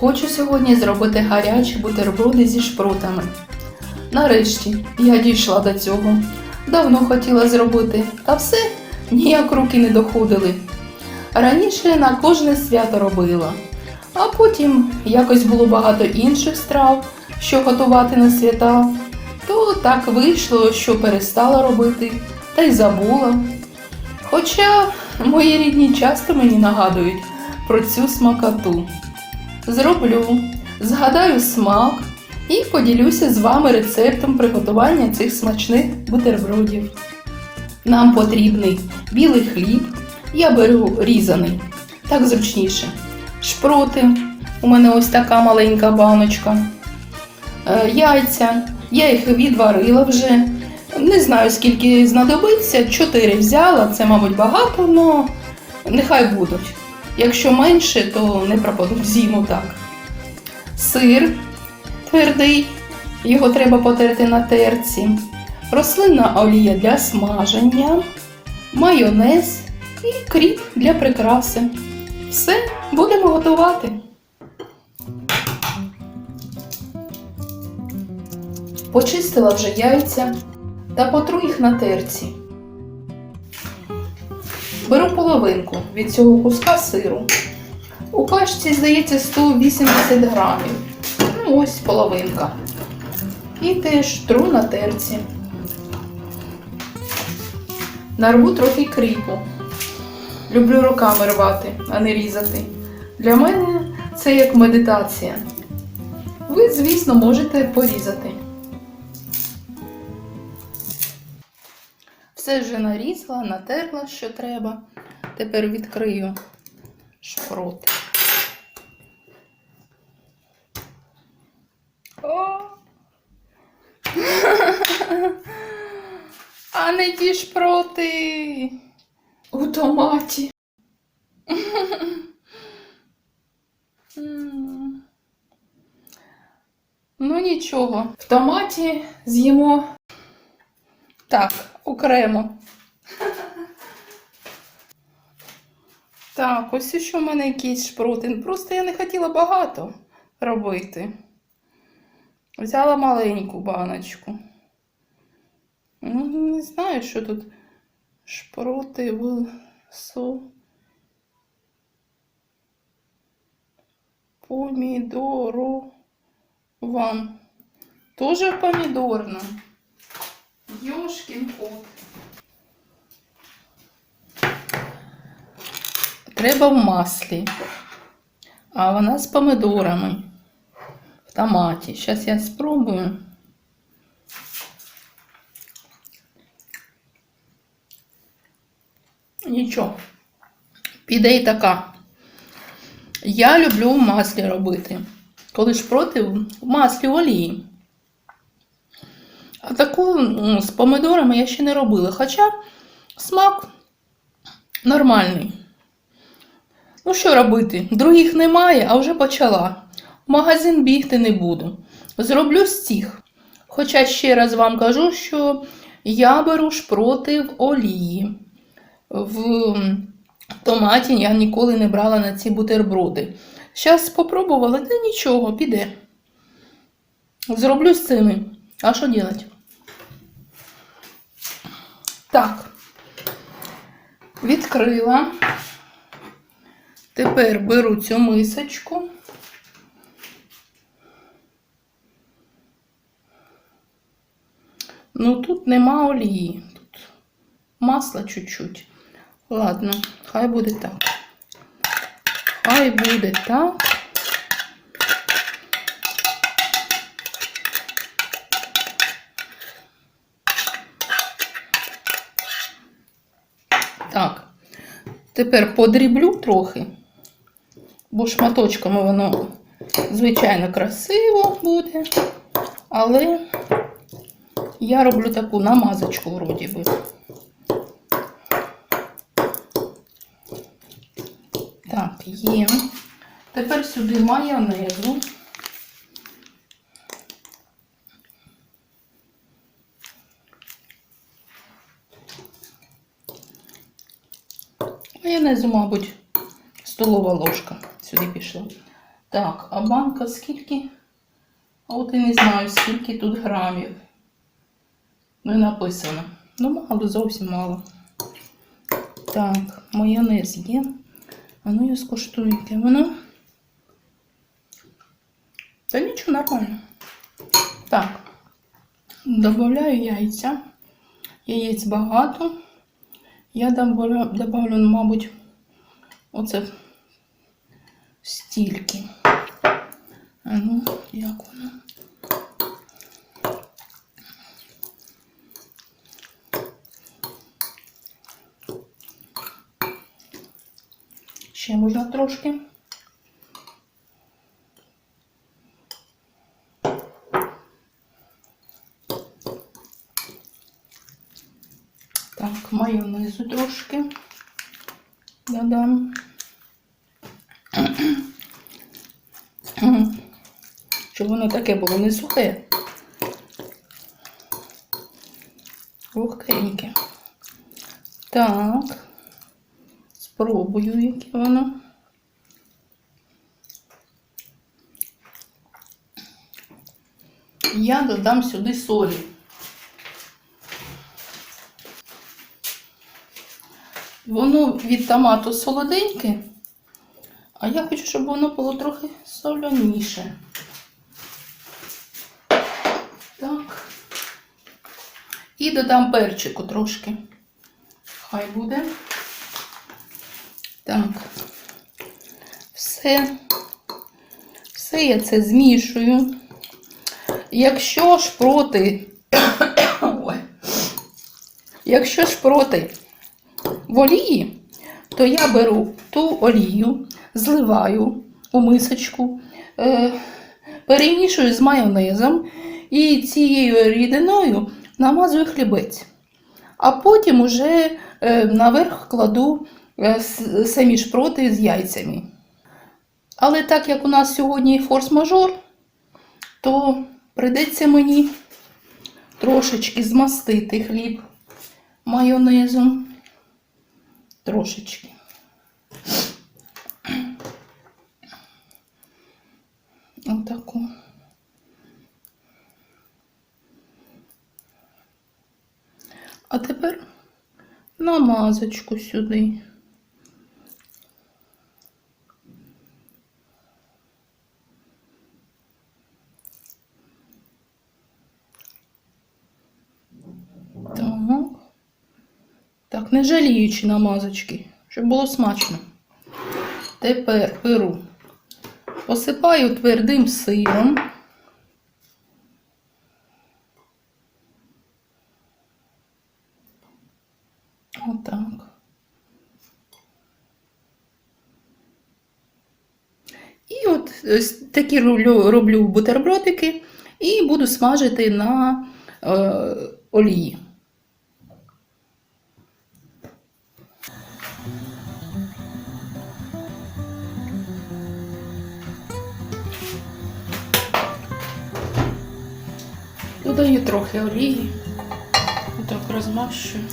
Хочу сьогодні зробити гарячі бутерброди зі шпротами. Нарешті я дійшла до цього. Давно хотіла зробити, та все ніяк руки не доходили. Раніше на кожне свято робила, а потім якось було багато інших страв, що готувати на свята, то так вийшло, що перестала робити, та й забула. Хоча мої рідні часто мені нагадують про цю смакоту. Зроблю, згадаю смак і поділюся з вами рецептом приготування цих смачних бутербродів. Нам потрібний білий хліб, я беру різаний, так зручніше. Шпроти, у мене ось така маленька баночка. Е, Яйця, я їх відварила вже. Не знаю, скільки знадобиться. Чотири взяла, це, мабуть, багато, але нехай будуть. Якщо менше, то не пропадуть зиму так. Сир твердий, його треба потерти на терці. Рослинна олія для смаження, майонез і кріп для прикраси. Все, будемо готувати. Почистила вже яйця та потру їх на терці. Беру половинку від цього куска сиру. У пачці, здається, 180 грамів. Ну, ось половинка. І теж тру на терці. Нарву трохи кріпу. Люблю руками рвати, а не різати. Для мене це як медитація. Ви, звісно, можете порізати. Все вже нарізала, натерла, що треба. Тепер відкрию шпроти. О! А не ті шпроти у томаті. Ну нічого, в томаті з'їмо так, окремо. Так, ось ще в мене якийсь шпротин. Просто я не хотіла багато робити. Взяла маленьку баночку. Ну, не знаю, що тут шпроти в со. Помідору. Тоже помідорна. Йошкін кот. Треба в маслі. А вона з помидорами. В томаті. Зараз я спробую. Нічого. Піде і така. Я люблю в маслі робити. Коли ж проти в маслі олії. А таку з помидорами я ще не робила. Хоча смак нормальний. Ну, що робити? Других немає, а вже почала. В магазин бігти не буду. Зроблю цих. Хоча ще раз вам кажу, що я беру шпроти в олії. В томаті я ніколи не брала на ці бутерброди. Зараз спробувала, та нічого, піде. Зроблю з цими. А що робити? Так. Відкрила. Тепер беру цю мисочку. Ну тут нема олії. Тут масла чуть-чуть. Ладно, хай буде так. Хай буде. Так. Тепер подріблю трохи, бо шматочками воно, звичайно, красиво буде. Але я роблю таку намазочку вроді би. Так, є. Тепер сюди майонезу. Майонезу, мабуть, столова ложка сюди пішла. Так, а банка скільки? От і не знаю, скільки тут грамів. Не написано. Ну, мало, зовсім мало. Так, майонез є. А ну я скуштую, яке воно. Та нічого нормально. Так. Добавляю яйця. Яєць багато. Я добавлю, добавлю мабуть, оце стільки. А ну, як воно? Ще можна трошки. Так, майонезу трошки додам. Щоб воно таке було не сухе. Вогкеньке. Так. Спробую, яке воно. Я додам сюди солі. Воно від томату солоденьке, а я хочу, щоб воно було трохи соляніше. Так. І додам перчику трошки. Хай буде. Так. Все. Все я це змішую. Якщо ж проти. Якщо ж проти в олії, то я беру ту олію, зливаю у мисочку, е, перемішую з майонезом і цією рідиною намазую хлібець. А потім уже е, наверх кладу е, самі шпроти з яйцями. Але так як у нас сьогодні форс-мажор, то прийдеться мені трошечки змастити хліб майонезом. Трошечки. Отаку. А тепер намазочку сюди. Так. Так, не жаліючи намазочки, щоб було смачно. Тепер беру, посипаю твердим сиром. Отак. І от такі роблю, роблю бутербродики і буду смажити на е, олії. Додаю трохи олії. Отак розмащую.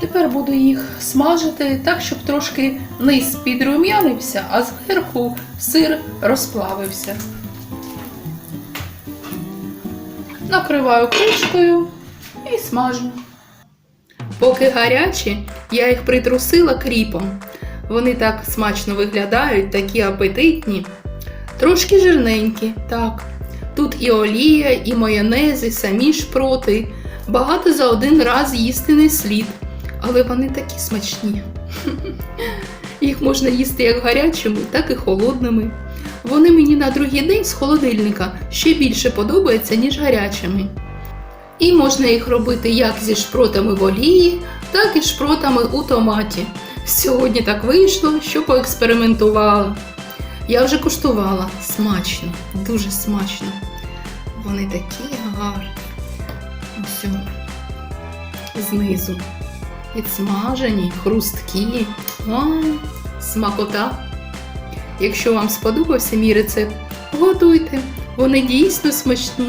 Тепер буду їх смажити так, щоб трошки низ підрум'янився, а зверху сир розплавився. Накриваю кришкою і смажу. Поки гарячі, я їх притрусила кріпом. Вони так смачно виглядають, такі апетитні. Трошки жирненькі, так. Тут і олія, і майонези, самі шпроти. Багато за один раз їсти не слід, але вони такі смачні. Їх можна їсти як гарячими, так і холодними. Вони мені на другий день з холодильника ще більше подобаються, ніж гарячими. І можна їх робити як зі шпротами в олії, так і шпротами у томаті. Сьогодні так вийшло, що поекспериментувала. Я вже куштувала. Смачно, дуже смачно. Вони такі гарні. Ось знизу. Підсмажені, хрусткі. Ой, смакота. Якщо вам сподобався мій рецепт, готуйте. Вони дійсно смачні